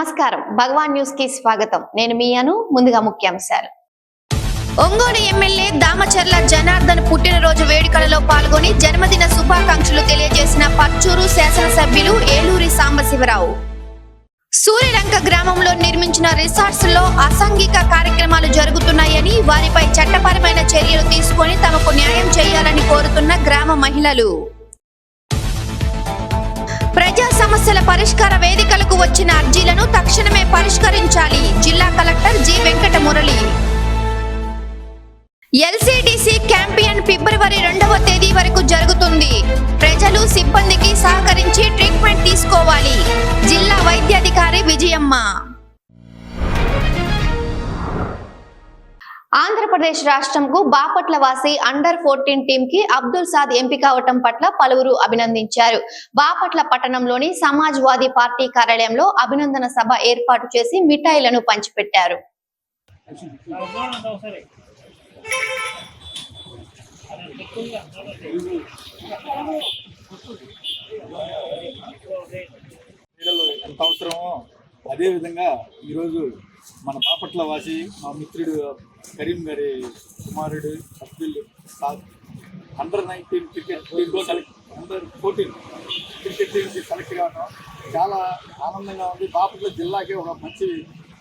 నమస్కారం. భగవాన్ న్యూస్కి స్వాగతం. నేను మీ అను ముందుగా ముఖ్యాంశాలు. ఒంగోలు ఎమ్మెల్యే దామచర్ల జనార్దన్ పుట్టినరోజు వేడుకలలో పాల్గొని జన్మదిన శుభాకాంక్షలు తెలియజేసిన పచ్చూరు శాసనసభ్యులు ఏలూరి సాంబశివరావు. సూర్యలంక గ్రామంలో నిర్మించిన రిసార్ట్స్లో అసాంఘిక కార్యక్రమాలు జరుగుతున్నాయని వారిపై చట్టపరమైన చర్యలు తీసుకొని తమకు న్యాయం చేయాలని కోరుతున్న గ్రామ మహిళలు. ప్రజా సమస్యల పరిష్కార వేదికలకు వచ్చిన అర్జీలను తక్షణమే పరిష్కరించాలి. జిల్లా collector G. Venkata Murali. LCDC campaign ఫిబ్రవరి రెండవ తేదీ వరకు జరుగుతుంది. ప్రజలు సిబ్బందికి సహకరించి ట్రీట్మెంట్ తీసుకోవాలి. జిల్లా వైద్యాధికారి విజయమ్మ. ఆంధ్రప్రదేశ్ రాష్ట్రంకు బాపట్ల వాసి అండర్ ఫోర్టీన్ టీం కి అబ్దుల్ సాద్ ఎంపిక అవటం పట్ల పలువురు అభినందించారు. బాపట్ల పట్టణంలోని సమాజ్వాదీ పార్టీ కార్యాలయంలో అభినందన సభ ఏర్పాటు చేసి మిఠాయిలను పంచిపెట్టారు. ఎంత అవసరమో అదే విధంగా ఈరోజు మన బాపట్ల వాసి మా మిత్రుడు కరీం గారి కుమారుడు Abdul Saad. Under nineteen cricket టీంలో సెలెక్ట్ అండర్ ఫోర్టీన్ క్రికెట్ టీంకి సెలెక్ట్ కావడం చాలా ఆనందంగా ఉంది. బాపట్ల జిల్లాకే ఒక మంచి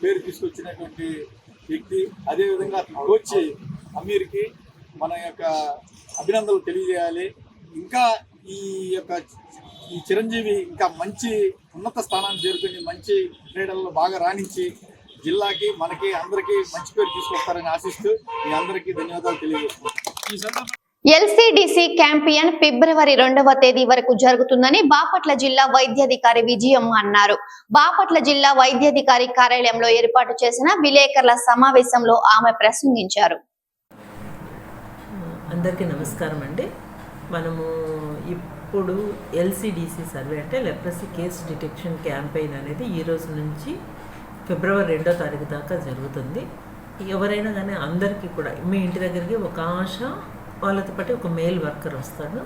పేరు తీసుకొచ్చినటువంటి వ్యక్తి. అదేవిధంగా కోచ్ అమీర్కి మన యొక్క అభినందనలు తెలియజేయాలి. ఇంకా ఈ యొక్క ఈ చిరంజీవి ఇంకా మంచి ఉన్నత స్థానాన్ని చేరుకుని మంచి క్రీడల్లో బాగా రాణించి జిల్లాకి మనకి అందరికీ మంచి పేరు తీసుకొస్తారని ఆశిస్తూ మీ అందరికీ ధన్యవాదాలు తెలియజేస్తున్నాను. ఎల్సిడిసి క్యాంపియన్ ఫిబ్రవరి రెండవ తేదీ వరకు జరుగుతుందని బాపట్ల జిల్లా వైద్యాధికారి విజయమ్మ అన్నారు. బాపట్ల జిల్లా వైద్యాధికారి కార్యాలయంలో ఏర్పాటు చేసిన విలేకరుల సమావేశంలో ఆమె ప్రసంగించారు. అందరికీ నమస్కారం అండి. మనము ఇప్పుడు ఎల్సిడిసి సర్వే అంటే లెప్రసీ కేస్ డిటెక్షన్ క్యాంపెయిన్ అనేది ఈ రోజు నుంచి ఫిబ్రవరి రెండో తారీఖు దాకా జరుగుతుంది. ఎవరైనా కానీ అందరికీ కూడా మీ ఇంటి దగ్గరికి ఒక ఆశ వాళ్ళతో పాటు ఒక మేల్ వర్కర్ వస్తాడు.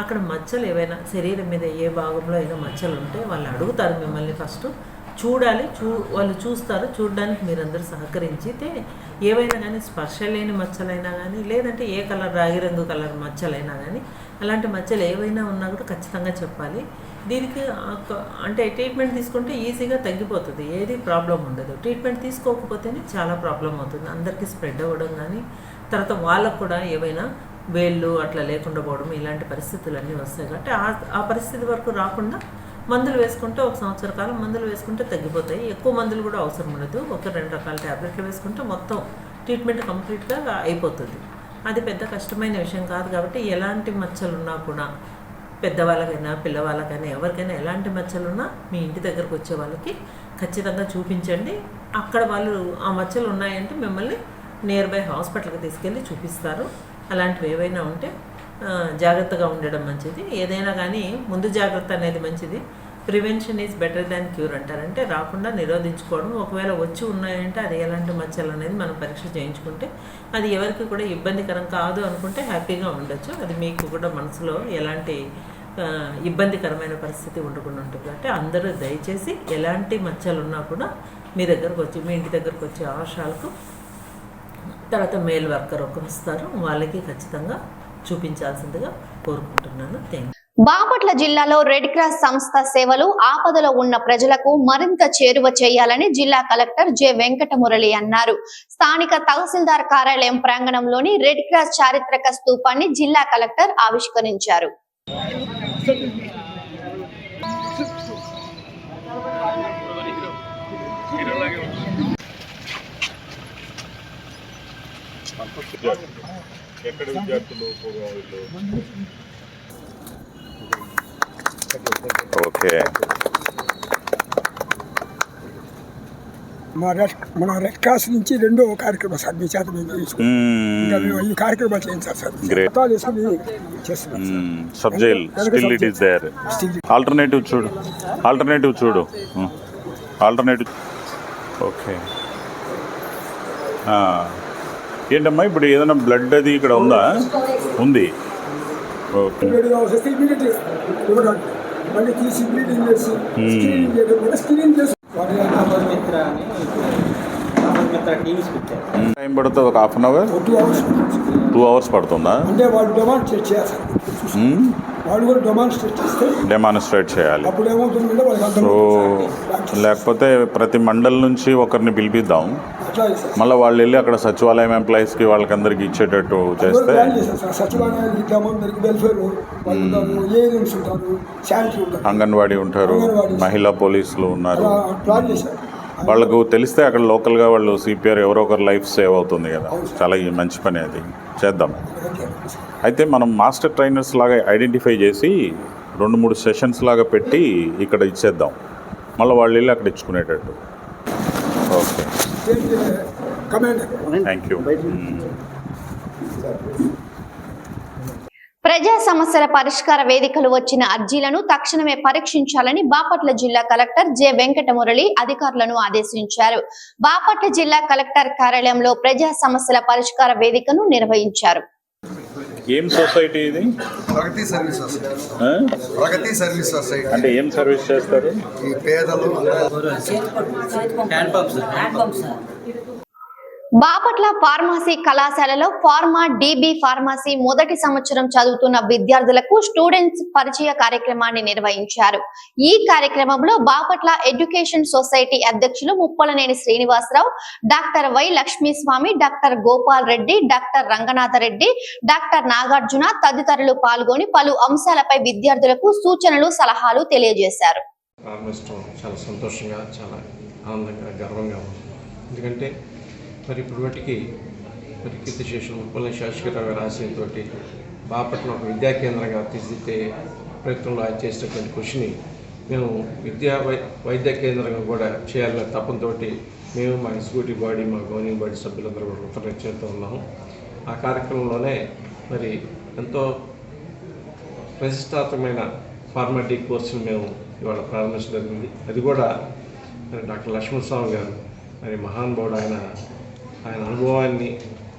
అక్కడ మచ్చలు ఏవైనా శరీరం మీద ఏ భాగంలో ఏదో మచ్చలు ఉంటే వాళ్ళు అడుగుతారు మిమ్మల్ని ఫస్ట్. చూడాలి చూ వాళ్ళు చూస్తారు. చూడడానికి మీరందరూ సహకరించితే ఏవైనా కానీ స్పర్శ లేని మచ్చలైనా కానీ లేదంటే ఏ కలర్ రాగి రంగు కలర్ మచ్చలైనా కానీ అలాంటి మచ్చలు ఏవైనా ఉన్నా కూడా ఖచ్చితంగా చెప్పాలి. దీనికి అంటే ట్రీట్మెంట్ తీసుకుంటే ఈజీగా తగ్గిపోతుంది. ఏది ప్రాబ్లం ఉండదు. ట్రీట్మెంట్ తీసుకోకపోతేనే చాలా ప్రాబ్లం అవుతుంది. అందరికీ స్ప్రెడ్ అవ్వడం కానీ తర్వాత వాళ్ళకు కూడా ఏవైనా వేళ్ళు అట్లా లేకుండా పోవడం ఇలాంటి పరిస్థితులు అన్నీ వస్తాయి కాబట్టి ఆ- ఆ పరిస్థితి వరకు రాకుండా మందులు వేసుకుంటే ఒక సంవత్సర కాలం మందులు వేసుకుంటే తగ్గిపోతాయి. ఎక్కువ మందులు కూడా అవసరం ఉండదు. ఒక రెండు రకాల ట్యాబ్లెట్లు వేసుకుంటే మొత్తం ట్రీట్మెంట్ కంప్లీట్గా అయిపోతుంది. అది పెద్ద కష్టమైన విషయం కాదు కాబట్టి ఎలాంటి మచ్చలు ఉన్నా కూడా పెద్దవాళ్ళకైనా పిల్లవాళ్ళకైనా ఎవరికైనా ఎలాంటి మచ్చలు ఉన్నా మీ ఇంటి దగ్గరకు వచ్చే వాళ్ళకి ఖచ్చితంగా చూపించండి. అక్కడ వాళ్ళు ఆ మచ్చలు ఉన్నాయంటే మిమ్మల్ని నియర్ బై హాస్పిటల్కి తీసుకెళ్ళి చూపిస్తారు. అలాంటివి ఏవైనా ఉంటే జాగ్రత్తగా ఉండడం మంచిది. ఏదైనా కానీ ముందు జాగ్రత్త అనేది మంచిది. Prevention is better than cure అంటారంటే రాకుండా నిరోధించుకోవడం ఒకవేళ వచ్చి ఉన్నాయంటే అది ఎలాంటి మచ్చలు అనేది మనం పరీక్ష చేయించుకుంటే అది ఎవరికి కూడా ఇబ్బందికరం కాదు అనుకుంటే హ్యాపీగా ఉండొచ్చు. అది మీకు కూడా మనసులో ఎలాంటి ఇబ్బందికరమైన పరిస్థితి ఉండకుండా ఉంటుంది. అంటే అందరూ దయచేసి ఎలాంటి మచ్చలు ఉన్నా కూడా మీ దగ్గరకు వచ్చి మీ ఇంటి దగ్గరకు వచ్చే ఆశాలకు తర్వాత మేల్ వర్కర్ ఒకరు వస్తారు. వాళ్ళకి ఖచ్చితంగా చూపించాల్సిందిగా కోరుకుంటున్నాను. థ్యాంక్ బాపట్ల జిల్లాలో రెడ్ క్రాస్ సంస్థ సేవలు ఆపదలో ఉన్న ప్రజలకు మరింత చేరువ చేయాలని జిల్లా కలెక్టర్ జె వెంకట మురళి అన్నారు. స్థానిక తహసీల్దార్ కార్యాలయం ప్రాంగణంలోని రెడ్ క్రాస్ చారిత్రక స్తూపాన్ని జిల్లా కలెక్టర్ ఆవిష్కరించారు. ఎక్కడ విద్యార్థులు వీళ్ళు ఓకే మా రెడ్ మన రెడ్ క్రాస్ నుంచి రెండో కార్యక్రమం సార్ మీ చేత మేము ఇంకా మేము ఈ కార్యక్రమాలు చేయించాలి సార్. వేసుకుని చేస్తున్నాం. Sub jail still it is there. Alternative చూడు. ఆల్టర్నేటివ్ చూడు. ఆల్టర్నేటివ్ ఓకే ఏంటమ్మా ఇప్పుడు ఏదైనా బ్లడ్ అది ఇక్కడ ఉందా? ఉంది. ఓకే మళ్ళీ తీసి బ్లీడింగ్ చేసి స్క్రీనింగ్ చేయడం కూడా స్క్రీనింగ్ చేసి టైం పడుతుంది ఒక half an hour two hours two hours పడుతుందా? అంటే వాళ్ళు డెమాన్స్ట్రేట్ చేయాలి. వాళ్ళు కూడా డెమాన్స్ట్రేట్ చేస్తే డెమాన్స్ట్రేట్ చేయాలి. అప్పుడు ఏమవుతుందంటే సో. లేకపోతే ప్రతి మండల్ నుంచి ఒకరిని పిలిపిద్దాం. మళ్ళీ వాళ్ళు వెళ్ళి అక్కడ సచివాలయం ఎంప్లాయీస్కి వాళ్ళకి అందరికి ఇచ్చేటట్టు చేస్తే ఇద్దాము వెల్ఫేర్ అంగన్వాడీ ఉంటారు. మహిళా పోలీసులు ఉన్నారు. వాళ్ళకు తెలిస్తే అక్కడ లోకల్గా వాళ్ళు సిపిఆర్ ఎవరో ఒకరు లైఫ్ సేవ్ అవుతుంది కదా. చాలా ఈ మంచి పని అది. చేద్దాం. అయితే మనం మాస్టర్ ట్రైనర్స్ లాగా ఐడెంటిఫై చేసి రెండు మూడు సెషన్స్ లాగా పెట్టి ఇక్కడ ఇచ్చేద్దాం. మళ్ళీ వాళ్ళు వెళ్ళి అక్కడ ఇచ్చుకునేటట్టు. కమాండర్ యూ ప్రజా సమస్యల పరిష్కార వేదికలు వచ్చిన అర్జీలను తక్షణమే పరీక్షించాలని బాపట్ల జిల్లా కలెక్టర్ జె వెంకటమురళి అధికారులను ఆదేశించారు. బాపట్ల జిల్లా కలెక్టర్ కార్యాలయంలో ప్రజా సమస్యల పరిష్కార వేదికను నిర్వహించారు. ఏం సొసైటీ ఇది? Pragati service society? Pragati service society. అంటే ఏం సర్వీస్ చేస్తారు? ఈ పేదలు హ్యాండ్ పంప్స్ బాపట్ల ఫార్మసీ కళాశాలలో ఫార్మా డిబి ఫార్మసీ మొదటి సంవత్సరం చదువుతున్న విద్యార్థులకు స్టూడెంట్స్ పరిచయ కార్యక్రమాన్ని నిర్వహించారు. ఈ కార్యక్రమంలో బాపట్ల ఎడ్యుకేషన్ సొసైటీ అధ్యక్షులు Muppalaneni Srinivasarao doctor Y Lakshmiswamy doctor Gopal Reddy doctor Ranganatha Reddy doctor Nagarjuna తదితరులు పాల్గొని పలు అంశాలపై విద్యార్థులకు సూచనలు సలహాలు తెలియజేశారు. చాలా సంతోషంగా చాలా ఆనందంగా గర్వంగా ఎందుకంటే మరి ఇప్పుడు వాటికి మరి కీర్తిశేషులు ముప్పల శాశ్వతరావు గారి ఆశయంతో బాపట్నం ఒక విద్యా కేంద్రంగా తీర్చిదిద్దే ప్రయత్నంలో ఆయన చేసినటువంటి కృషిని మేము విద్యా వై వైద్య కేంద్రంగా కూడా చేయాలనే తపంతో మేము మా ఎగ్జిక్యూటివ్ బాడీ మా గవర్నింగ్ బాడీ సభ్యులందరూ కూడా చేస్తూ ఉన్నాము. ఆ కార్యక్రమంలోనే మరి ఎంతో ప్రతిష్టాత్మకమైన ఫార్మాటిక్ కోర్సును మేము ఇవాళ ప్రారంభించడం జరిగింది. అది కూడా మరి డాక్టర్ లక్ష్మణస్వామి గారు మరి మహానుభావుడు ఆయన ఆయన అనుభవాన్ని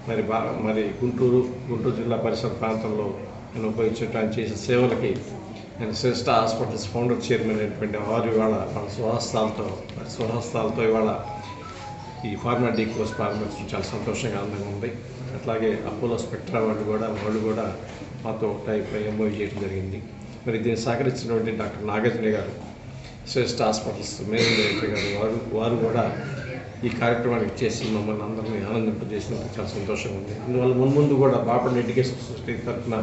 మరి మరి గుంటూరు గుంటూరు జిల్లా పరిసర ప్రాంతంలో ఆయన ఉపయోగించడం ఆయన చేసిన సేవలకి ఆయన శ్రేష్ఠ హాస్పిటల్స్ ఫౌండర్ చైర్మన్ అయినటువంటి వారు ఇవాళ వాళ్ళ స్వహస్తాలతో మరి స్వహస్తాలతో ఇవాళ ఈ ఫార్మాలిటీ కోర్స్ ప్రారంభించడం చాలా సంతోషంగా ఆనందంగా ఉంది. అట్లాగే అపోలో స్పెక్ట్రా వాళ్ళు కూడా వాళ్ళు కూడా మాతో టైప్ ఎంఓ చేయడం జరిగింది. మరి దీన్ని సహకరించినటువంటి డాక్టర్ నాగార్జున గారు శ్రేష్ఠ హాస్పిటల్స్ మేనేజర్ గారు వారు వారు కూడా ఈ కార్యక్రమానికి చేసి మమ్మల్ని అందరినీ ఆనందింపజేసినందుకు చాలా సంతోషంగా ఉంది. అందువల్ల మున్ముందు కూడా బాపట్ల ఎడ్యుకేషన్ సొసైటీ తరఫున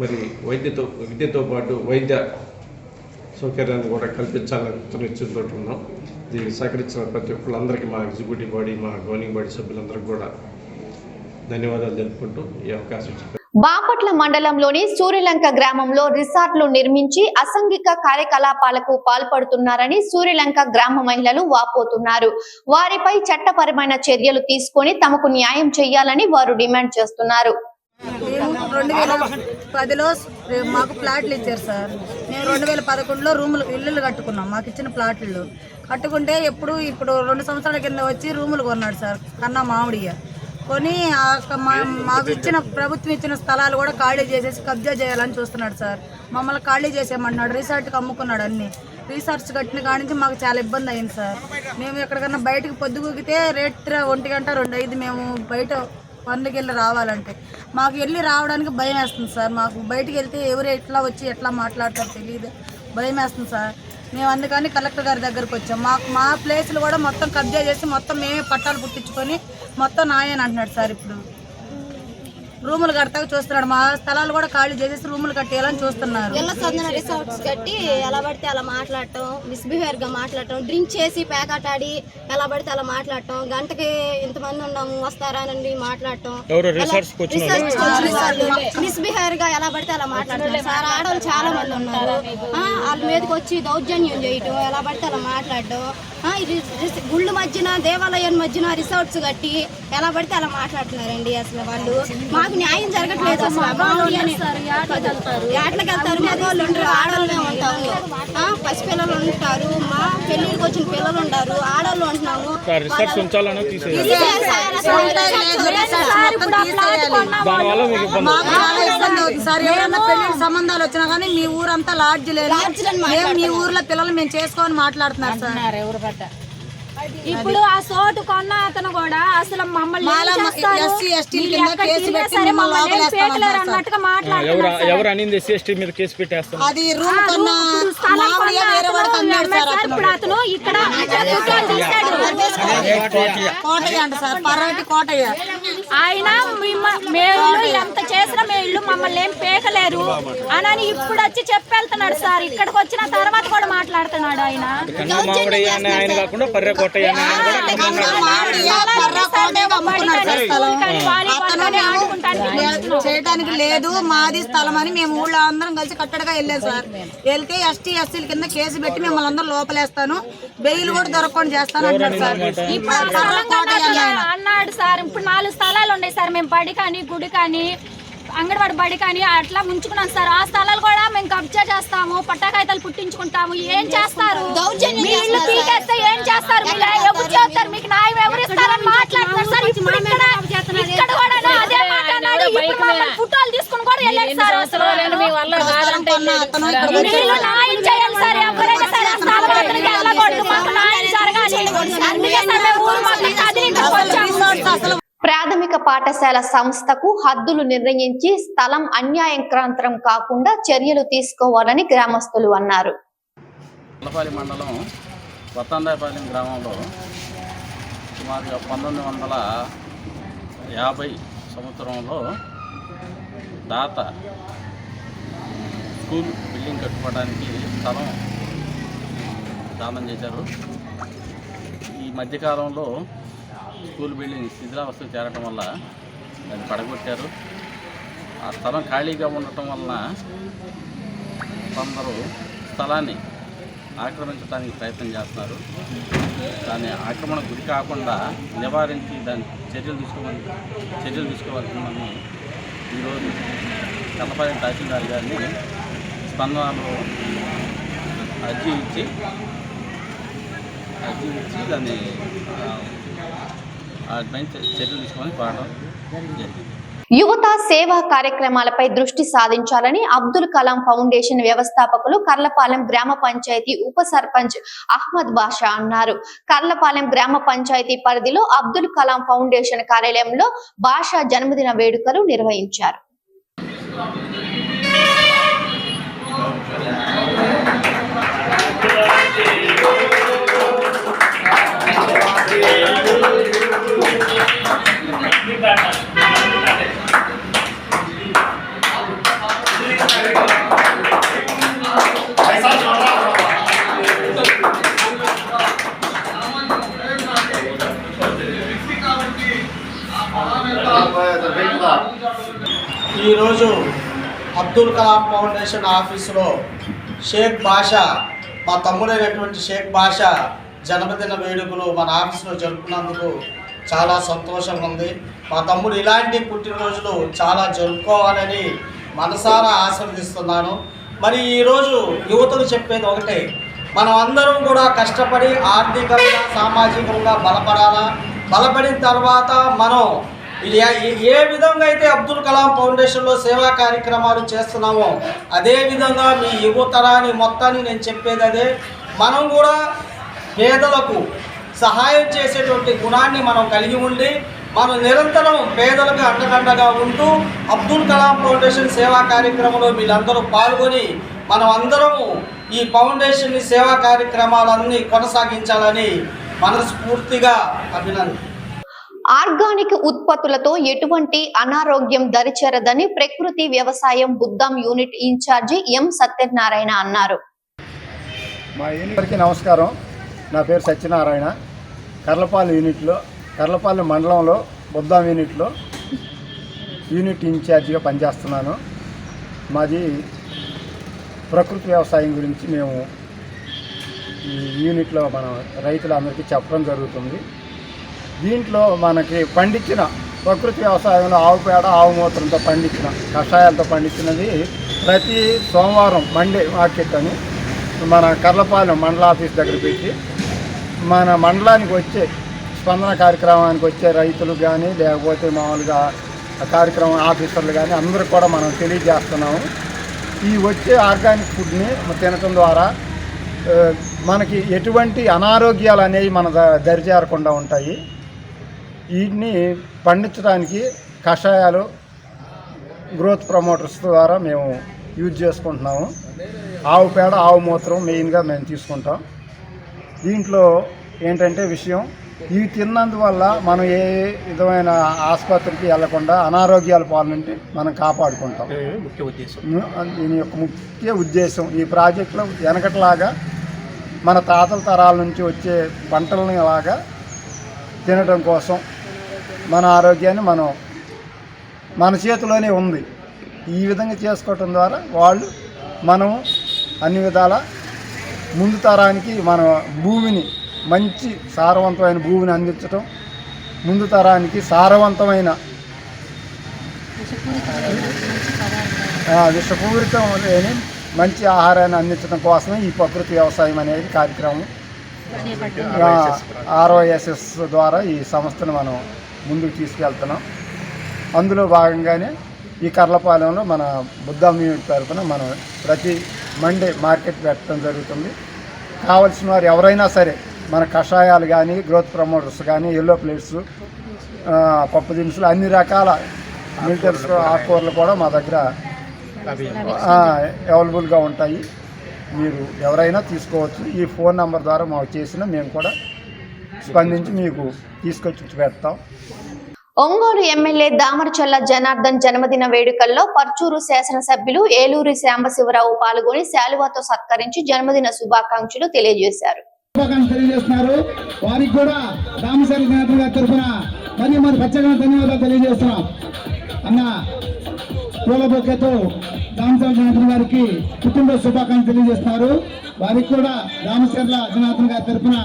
మరి వైద్యతో విద్యతో పాటు వైద్య సౌకర్యాన్ని కూడా కల్పించాలని నిశ్చయంతో ఉన్నాం. దీనికి సహకరించిన ప్రతి ఒక్కళ్ళందరికీ మా ఎగ్జిక్యూటివ్ బాడీ మా గవర్నింగ్ బాడీ సభ్యులందరికీ కూడా ధన్యవాదాలు తెలుపుకుంటూ ఈ అవకాశం బాపట్ల మండలంలోని సూర్యలంక గ్రామంలో రిసార్ట్లు నిర్మించి అసంఘిక కార్యకలాపాలకు పాల్పడుతున్నారని సూర్యలంక గ్రామ మహిళలు వాపోతున్నారు. వారిపై చట్టపరమైన చర్యలు తీసుకొని తమకు న్యాయం చేయాలని వారు డిమాండ్ చేస్తున్నారు. మేము రెండు వేల పదిలో మాకు ప్లాట్లు ఇచ్చారు సార్. మేము రెండు వేల పదకొండులో రూములు ఇల్లులు కట్టుకున్నాం. మాకు ఇచ్చిన ప్లాట్లు. కట్టుకుంటే ఎప్పుడు ఇప్పుడు రెండు సంవత్సరాల కింద వచ్చి రూములు కొన్నాడు సార్. కన్నా మామిడిగా. కొని ఆ మా- మాకు ఇచ్చిన ప్రభుత్వం ఇచ్చిన స్థలాలు కూడా ఖాళీ చేసేసి కబ్జా చేయాలని చూస్తున్నాడు సార్. మమ్మల్ని ఖాళీ చేసేయమన్నాడు. రీసార్ట్కి అమ్ముకున్నాడు అన్ని. రీసార్ట్స్ కట్టిన కానించి నుంచి మాకు చాలా ఇబ్బంది అయింది సార్. మేము ఎక్కడికన్నా బయటకు పొద్దుగుకితే రేట్ ఒంటి గంట రెండు ఐదు మేము బయట పనులకి వెళ్ళి రావాలంటే. మాకు వెళ్ళి రావడానికి భయం వేస్తుంది సార్. మాకు బయటకు వెళ్తే ఎవరు ఎట్లా వచ్చి ఎట్లా మాట్లాడతారో తెలియదు. భయం వేస్తుంది సార్. మేము అందుకని కలెక్టర్ గారి దగ్గరకు వచ్చాం. మాకు మా ప్లేస్లు కూడా మొత్తం కబ్జా చేసి మొత్తం మేమే పట్టాలు పుట్టించుకొని మొత్తం నాయన అంటున్నాడు సార్ ఇప్పుడు. రూములు కడతాక చూస్తున్నాడు. మా స్థలాలు కూడా ఖాళీ చేసేసి రూములు కట్టేయాలని చూస్తున్నారు. ఇళ్ళ సందన రిసార్ట్స్ కట్టి ఎలా పడితే అలా మాట్లాడటం మిస్బిహేవియర్గా మాట్లాడటం డ్రింక్ చేసి ఆడి ఎలా పడితే అలా మాట్లాడటం గంటకి ఇంతమంది ఉన్నాము వస్తారా అని మాట్లాడటం మిస్బిహేవియర్గా ఎలా పడితే అలా మాట్లాడటం. సార్ ఆడవాళ్ళు చాలా మంది ఉన్నారు. ఆ, వాళ్ళ మీదకి వచ్చి దౌర్జన్యం చేయటం ఎలా పడితే అలా మాట్లాడటం. గుళ్ళు మధ్యన దేవాలయం మధ్యన రిసార్ట్స్ కట్టి ఎలా పడితే అలా మాట్లాడుతున్నారండి అసలు వాళ్ళు. మాకు న్యాయం జరగట్లేదు ఏట్లకి వెళ్తారు మగవాళ్ళు ఉంటారు ఆడవాళ్ళమే ఉంటాము ఆ, పసిపిల్లలు ఉంటారు మా పెళ్ళిళ్ళకి వచ్చిన పిల్లలు ఉంటారు ఆడవాళ్ళు ఉంటున్నాము సంబంధాలు వచ్చినా కానీ మీ ఊరంతా లాడ్జ్ లేదు మీ ఊర్లో పిల్లలు మేము చేసుకోని మాట్లాడుతున్నారు సార్ ఇప్పుడు ఆ సోటు కొన్న అతను కూడా అసలు మమ్మల్ని అతను ఇక్కడ. కోటయ్య అంట సార్. పర్వటి కోటయ్య. ఆయన మేము ఇల్లు ఎంత చేసినా మేము ఇల్లు మమ్మల్ని ఏం పేకలేరు. అని ఇప్పుడు వచ్చి చెప్పెళ్తున్నాడు సార్. ఇక్కడికి వచ్చిన తర్వాత కూడా మాట్లాడుతున్నాడు ఆయన. చేయడానికి లేదు. మాది స్థలం అని మేము ఊళ్ళో అందరం కలిసి కట్టడగా వెళ్ళాం సార్. వెళ్తే ఎస్టీ ఎస్సీల కింద కేసు పెట్టి మిమ్మల్ని అందరూ లోపలేస్తాను. బెయిల్ కూడా దొరకకుండా చేస్తాను అన్నాడు సార్. ఇప్పుడు అన్నాడు సార్. ఇప్పుడు నాలుగు స్థలాలు ఉన్నాయి సార్. మేము బడి కానీ గుడి కానీ అంగన్వాడి బడి కానీ అట్లా ఉంచుకున్నాం సార్. ఆ స్థలాలు కూడా మేము కబ్జా చేస్తాము పట్టాకాయతలు పుట్టించుకుంటాము. ఏం చేస్తారు? మీ ఇల్లు పీకేస్తే ఏం చేస్తారు? మీరు ఎవరు చేస్తారు? మీకు న్యాయం ఎవరు ఇస్తారని మాట్లాడుతున్నారు సార్. ఇప్పుడు ఇక్కడ ఇక్కడ కూడా అదే మాట్లాడాడు ఇప్పుడు మమ్మల్ని ఫోటోలు తీసుకుని కూడా సార్ అసలు. మీరు న్యాయం చేయాలి సార్. ఎవరైనా సరే ఆ స్థలం అతనికి వెళ్ళకూడదు. మాకు న్యాయం జరగాలి. అందుకే సార్ మేము ఊరు మొత్తం కదిలి ఇక్కడికి వచ్చాము. అసలు ప్రాథమిక పాఠశాల సంస్థకు హద్దులు నిర్ణయించి స్థలం అన్యాయంక్రాంతరం కాకుండా చర్యలు తీసుకోవాలని గ్రామస్తులు అన్నారు. మండలం కొత్తందాయపాలెం గ్రామంలో సుమారుగా పంతొమ్మిది వందల యాభై సంవత్సరంలో దాత స్కూల్ బిల్డింగ్ కట్టుకోవడానికి స్థలం దానం చేశారు. ఈ మధ్యకాలంలో స్కూల్ బిల్డింగ్ శిథిలావస్థ చేరటం వల్ల దాన్ని పడగొట్టారు. ఆ స్థలం ఖాళీగా ఉండటం వలన కొందరు స్థలాన్ని ఆక్రమించడానికి ప్రయత్నం చేస్తున్నారు. దాన్ని ఆక్రమణ గురి కాకుండా నివారించి దాని చర్యలు తీసుకోవాలి చర్యలు తీసుకోవాల్సిందని ఈరోజు కల్లపాలెం తహసీల్దార్ గారిని స్పందనలో అర్జీ ఇచ్చి అర్జీ ఇచ్చి దాన్ని చర్యలు కోరడం జరిగింది. యువత సేవా కార్యక్రమాలపై దృష్టి సాధించాలని అబ్దుల్ కలాం ఫౌండేషన్ వ్యవస్థాపకులు కర్లపాలెం గ్రామ పంచాయతీ ఉప సర్పంచ్ అహ్మద్ బాషా అన్నారు. కర్లపాలెం గ్రామ పంచాయతీ పరిధిలో అబ్దుల్ కలాం ఫౌండేషన్ కార్యాలయంలో బాషా జన్మదిన వేడుకలు నిర్వహించారు. ఈరోజు అబ్దుల్ కలాం ఫౌండేషన్ ఆఫీసులో షేక్ బాషా మా తమ్ముడైనటువంటి షేక్ బాషా జన్మదిన వేడుకలు మన ఆఫీసులో జరుపుకున్నందుకు చాలా సంతోషంగా ఉంది. మా తమ్ముడు ఇలాంటి పుట్టినరోజులు చాలా జరుపుకోవాలని మనసారా ఆశీర్వదిస్తున్నాను. మరి ఈరోజు యువతలు చెప్పేది ఒకటే మనం అందరం కూడా కష్టపడి ఆర్థికంగా సామాజికంగా బలపడాలా? బలపడిన తర్వాత మనం ఏ- ఏ విధంగా అయితే అబ్దుల్ కలాం ఫౌండేషన్లో సేవా కార్యక్రమాలు చేస్తున్నామో అదే విధంగా మీ యువతరాన్ని మొత్తాన్ని నేను చెప్పేది అదే. మనం కూడా పేదలకు సహాయం చేసేటువంటి గుణాన్ని మనం కలిగి ఉండి మనం నిరంతరం పేదలకు అండదండగా ఉంటూ అబ్దుల్ కలాం ఫౌండేషన్ సేవా కార్యక్రమంలో వీళ్ళందరూ పాల్గొని మనం అందరము ఈ ఫౌండేషన్ సేవా కార్యక్రమాలన్నీ కొనసాగించాలని మనస్ఫూర్తిగా అభినందన. ఆర్గానిక్ ఉత్పత్తులతో ఎటువంటి అనారోగ్యం దరిచేరదని ప్రకృతి వ్యవసాయం Buddham unit incharge M Satyanarayana అన్నారు. మా యూనిట్కి నమస్కారం. నా పేరు సత్యనారాయణ. కర్లపాలెం యూనిట్లో కర్లపాలెం మండలంలో బుద్ధాం యూనిట్లో యూనిట్ ఇన్ఛార్జిగా పనిచేస్తున్నాను. మాది ప్రకృతి వ్యవసాయం గురించి మేము ఈ యూనిట్లో మనం రైతులందరికీ చెప్పడం జరుగుతుంది. దీంట్లో మనకి పండించిన ప్రకృతి వ్యవసాయంలో ఆవు పేడ ఆవు మూత్రంతో పండించిన కషాయాలతో పండించినది ప్రతి సోమవారం మండే మార్కెట్ అని మన కర్లపాలెం మండల ఆఫీస్ దగ్గర పెట్టి మన మండలానికి వచ్చే స్పందన కార్యక్రమానికి వచ్చే రైతులు కానీ లేకపోతే మామూలుగా కార్యక్రమం ఆఫీసర్లు కానీ అందరూ కూడా మనం తెలియజేస్తున్నాము. ఈ వచ్చే ఆర్గానిక్ ఫుడ్ని తినటం ద్వారా మనకి ఎటువంటి అనారోగ్యాలు అనేవి మన ద- దరిచేరకుండా ఉంటాయి. వీటిని పండించడానికి కషాయాలు గ్రోత్ ప్రమోటర్స్ ద్వారా మేము యూజ్ చేసుకుంటున్నాము. ఆవు పేడ ఆవు మూత్రం మెయిన్గా మేము తీసుకుంటాం. దీంట్లో ఏంటంటే విషయం ఇవి తిన్నందువల్ల మనం ఏ విధమైన ఆసుపత్రికి వెళ్ళకుండా అనారోగ్యాల పాల నుండి మనం కాపాడుకుంటాం. ముఖ్య ఉద్దేశం. దీని యొక్క ముఖ్య ఉద్దేశం ఈ ప్రాజెక్టులో వెనకట్లాగా మన తాతల తరాల నుంచి వచ్చే పంటలని లాగా తినడం కోసం మన ఆరోగ్యాన్ని మనం మన చేతిలోనే ఉంది. ఈ విధంగా చేసుకోవటం ద్వారా వాళ్ళు మనం అన్ని విధాల ముందు తరానికి మన భూమిని మంచి సారవంతమైన భూమిని అందించటం ముందు తరానికి సారవంతమైన విషపూరితం లేని మంచి ఆహారాన్ని అందించడం కోసమే ఈ ప్రకృతి వ్యవసాయం అనేది కార్యక్రమం. ఆర్ఓఎస్ఎస్ ద్వారా ఈ సంస్థను మనం ముందుకు తీసుకెళ్తున్నాం. అందులో భాగంగానే ఈ కర్లపాలెంలో మన బుద్ధమ్మ తరఫున మనం ప్రతి మండే మార్కెట్ పెట్టడం జరుగుతుంది. కావలసిన వారు ఎవరైనా సరే మన కషాయాలు కానీ గ్రోత్ ప్రమోటర్స్ కానీ ఎల్లో ప్లేట్స్ పప్పు దినుసులు అన్ని రకాల మిలిటర్స్ ఆకుకూరలు కూడా మా దగ్గర అవైలబుల్గా ఉంటాయి. మీరు ఎవరైనా తీసుకోవచ్చు. ఈ ఫోన్ నెంబర్ ద్వారా మాకు చేసిన మేము కూడా స్పందించి మీకు తీసుకొచ్చి పెడతాం. ఒంగోలు ఎమ్మెల్యే దామరచల్ల జనార్దన్ జన్మదిన వేడుకల్లో పర్చూరు శాసనసభ్యులు ఏలూరి సాంబశివరావు పాల్గొని శాలువాతో సత్కరించి జన్మదిన శుభాకాంక్షలు తెలియజేశారు. తెలియజేస్తున్నారు. వారికి కూడా రామశారి జనార్దన్ గారి తరఫున మరియు మరి పచ్చగా ధన్యవాదాలు తెలియజేస్తున్నాం. అన్న పూల బొక్కతో రామశారి జనార్దన్ గారికి కుటుంబ శుభాకాంక్షలు తెలియజేస్తున్నారు. వారికి కూడా రామచర్ల జనార్దన్ గారి తరఫున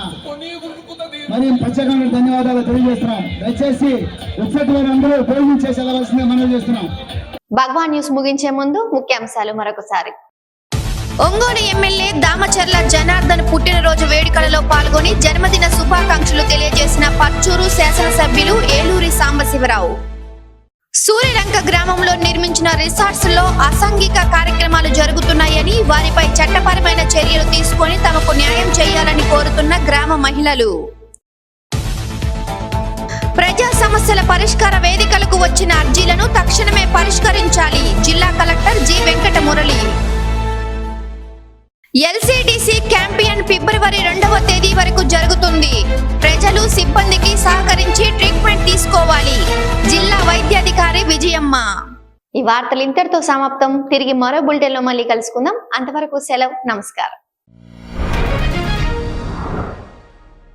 మరి పచ్చగా ధన్యవాదాలు తెలియజేస్తున్నాం. దయచేసి వచ్చేటి వారందరూ భోజనం చేసి వెళ్ళవలసిందే మనం చేస్తున్నాం. భగవాన్ న్యూస్ ముగించే ముందు ముఖ్యాంశాలు మరొకసారి. ఒంగోలు ఎమ్మెల్యే దామచర్ల జనార్దన్ పుట్టినరోజు వేడుకలలో పాల్గొని జన్మదిన శుభాకాంక్షలు తెలియజేసిన పచ్చూరు శాసనసభ్యులు ఏలూరి సాంబశివరావు. సూర్యలంక గ్రామంలో నిర్మించిన రిసార్ట్స్లో అసాంఘిక కార్యక్రమాలు జరుగుతున్నాయని వారిపై చట్టపరమైన చర్యలు తీసుకొని తమకు న్యాయం చేయాలని కోరుతున్న గ్రామ మహిళలు. ప్రజా సమస్యల పరిష్కార వేదికలకు వచ్చిన అర్జీలను తక్షణమే పరిష్కరించాలి. జిల్లా collector G Venkata Murali LCDC campaign ఫిబ్రవరి రెండవ తేదీ వరకు జరుగుతుంది. ప్రజలు సిబ్బందికి సహకరించి ట్రీట్మెంట్ తీసుకోవాలి. జిల్లా వైద్యాధికారి విజయమ్మ. ఈ వార్తలు ఇంతటితో సమాప్తం. తిరిగి మరో బులెటిన్లో మళ్ళీ కలుసుకుందాం. అంతవరకు సెలవు. నమస్కారం.